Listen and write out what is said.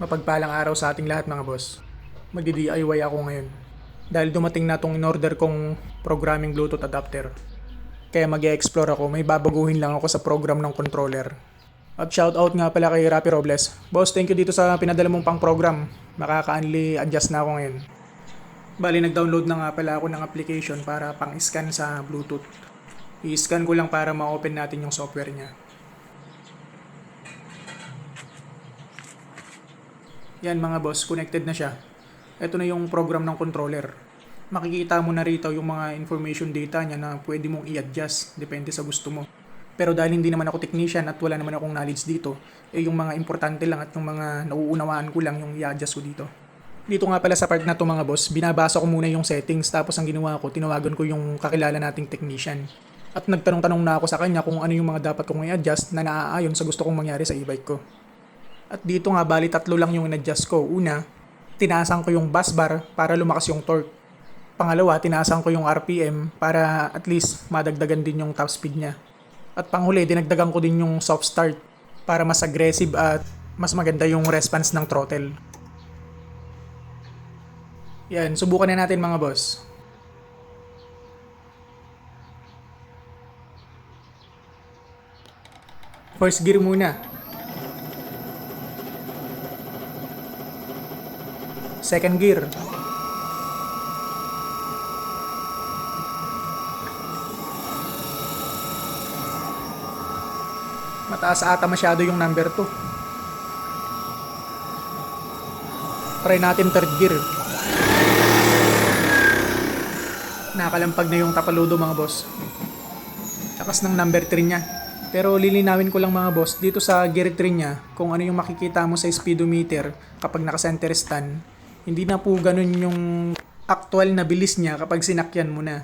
Mapagpalang araw sa ating lahat mga boss. Magdi-DIY ako ngayon. Dahil dumating na tong in-order kong programming Bluetooth adapter. Kaya mag explore ako, may babaguhin lang ako sa program ng controller. At shoutout nga pala kay Rapi Robles. Boss, thank you dito sa pinadala mong pang program. Makaka-only adjust na ako ngayon. Bali, nag-download na nga pala ako ng application para pang-scan sa Bluetooth. I-scan ko lang para ma-open natin yung software niya. Yan mga boss, connected na siya. Ito na yung program ng controller. Makikita mo na rito yung mga information data niya na pwede mong i-adjust, depende sa gusto mo. Pero dahil hindi naman ako technician at wala naman akong knowledge dito, eh yung mga importante lang at yung mga nauunawaan ko lang yung i-adjust ko dito. Dito nga pala sa part na to mga boss, binabasa ko muna yung settings tapos ang ginawa ko, tinawagan ko yung kakilala nating technician. At nagtanong-tanong na ako sa kanya kung ano yung mga dapat kong i-adjust na naaayon sa gusto kong mangyari sa e-bike ko. At dito nga bali tatlo lang yung in-adjust ko. Una, tinasan ko yung bus bar para lumakas yung torque. Pangalawa, tinasan ko yung RPM para at least madagdagan din yung top speed niya. At panghuli, dinagdagan ko din yung soft start para mas aggressive at mas maganda yung response ng throttle. Yan, subukan na natin mga boss. First gear muna. Second gear. Mataas ata masyado yung number 2. Try natin third gear. Nakalampag na yung tapaludo mga boss. Takas ng number 3 niya. Pero lilinawin ko lang mga boss, dito sa gear 3 niya, kung ano yung makikita mo sa speedometer kapag naka-center stand, hindi na po ganun yung actual na bilis niya kapag sinakyan mo na.